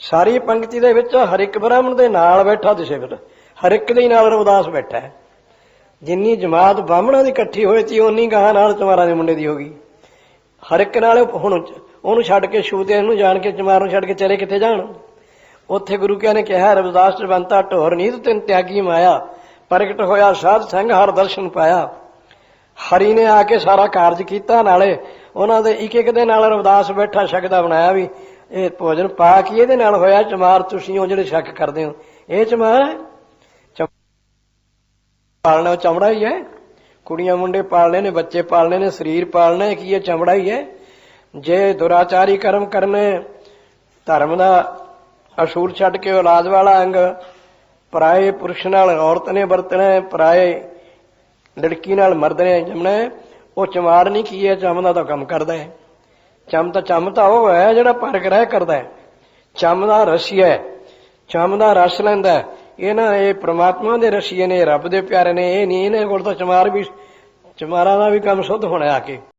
ਸਾਰੀ ਪੰਕਤੀ ਦੇ ਵਿੱਚ ਹਰ ਇੱਕ ਬ੍ਰਾਹਮਣ ਦੇ ਨਾਲ ਬੈਠਾ ਦਿਸੇ ਫਿਰ ਹਰ ਇੱਕ ਦੇ ਨਾਲ ਰਵਦਾਸ ਬੈਠਾ ਹੈ। ਜਿੰਨੀ ਜਮਾਤ ਬਾਹਮਣਾਂ ਦੀ ਇਕੱਠੀ ਹੋਈ ਸੀ ਉਨੀ ਗਾਂ ਨਾਲ ਚਮਾਰਾਂ ਦੇ ਮੁੰਡੇ ਦੀ ਹੋ ਗਈ। ਹਰ ਇੱਕ ਨਾਲ ਹੁਣ ਉਹਨੂੰ ਛੱਡ ਕੇ ਛੂਤੇ ਨੂੰ ਜਾਣ ਕੇ ਚਮਾਰ ਨੂੰ ਛੱਡ ਕੇ ਚਲੇ ਕਿੱਥੇ ਜਾਣ? ਉੱਥੇ ਗੁਰੂ ਕਿਆ ਨੇ ਕਿਹਾ, ਰਵਿਦਾਸ ਜਵੰਤਾ, ਢੋਰ ਨੀਤ ਤਿੰਨ ਤਿਆਗੀ ਮਾਇਆ, ਪ੍ਰਗਟ ਹੋਇਆ ਸਾਧ ਸੰਗ, ਹਰ ਦਰਸ਼ਨ ਪਾਇਆ। ਹਰੀ ਨੇ ਆ ਕੇ ਸਾਰਾ ਕਾਰਜ ਕੀਤਾ, ਨਾਲੇ ਉਹਨਾਂ ਦੇ ਇੱਕ ਇੱਕ ਦੇ ਨਾਲ ਰਵਿਦਾਸ ਬੈਠਾ ਸ਼ਕਦਾ ਬਣਾਇਆ ਵੀ ਇਹ ਭੋਜਨ ਪਾ ਕੇ ਇਹਦੇ ਨਾਲ ਹੋਇਆ ਚਮਾਰ ਤੁਸੀਂ ਉਹ ਜਿਹੜੇ ਸ਼ੱਕ ਕਰਦੇ ਹੋ। ਇਹ ਚਮਾਰ ਹੈ? ਚਮ- ਪਾਲਣਾ ਚਮੜਾ ਹੀ ਹੈ। ਕੁੜੀਆਂ ਮੁੰਡੇ ਪਾਲਣੇ ਨੇ, ਬੱਚੇ ਪਾਲਣੇ ਨੇ, ਸਰੀਰ ਪਾਲਣਾ ਕੀ ਇਹ ਚਮੜਾ ਹੀ ਹੈ। ਜੇ ਦੁਰਾਚਾਰੀ ਕਰਮ ਕਰਨੇ, ਧਰਮ ਦਾ ਅਸੂਲ ਛੱਡ ਕੇ ਔਲਾਦ ਵਾਲਾ ਅੰਗ, ਪਰਾਏ ਪੁਰਸ਼ ਨਾਲ ਔਰਤ ਨੇ ਵਰਤਣਾ ਪਰਾਏ ਲੜਕੀ ਨਾਲ ਮਰਦ ਨੇ ਜਮਣਾ ਉਹ ਚਮਾਰ ਨਹੀਂ ਕੀ ਹੈ ਚਮਦਾ ਦਾ ਤਾਂ ਕੰਮ ਕਰਦਾ ਹੈ। ਚਮ ਤਾਂ ਚਮ ਤਾਂ ਉਹ ਹੈ ਜਿਹੜਾ ਪਰਗ੍ਰਹਿ ਕਰਦਾ ਹੈ। ਚਮ ਦਾ ਰਸੀ ਹੈ ਚਮ ਦਾ ਰਸ ਲੈਂਦਾ ਹੈ। ਇਹ ਇਹ ਪ੍ਰਮਾਤਮਾ ਦੇ ਰਸੀਏ ਨੇ ਰੱਬ ਦੇ ਪਿਆਰੇ ਨੇ, ਇਹ ਨਹੀਂ, ਇਹਨਾਂ ਕੋਲ ਤਾਂ ਚਮਾਰ ਵੀ ਚਮਾਰਾਂ ਦਾ ਵੀ ਕੰਮ ਸੁੱਧ ਹੋਣਾ ਆ ਕੇ।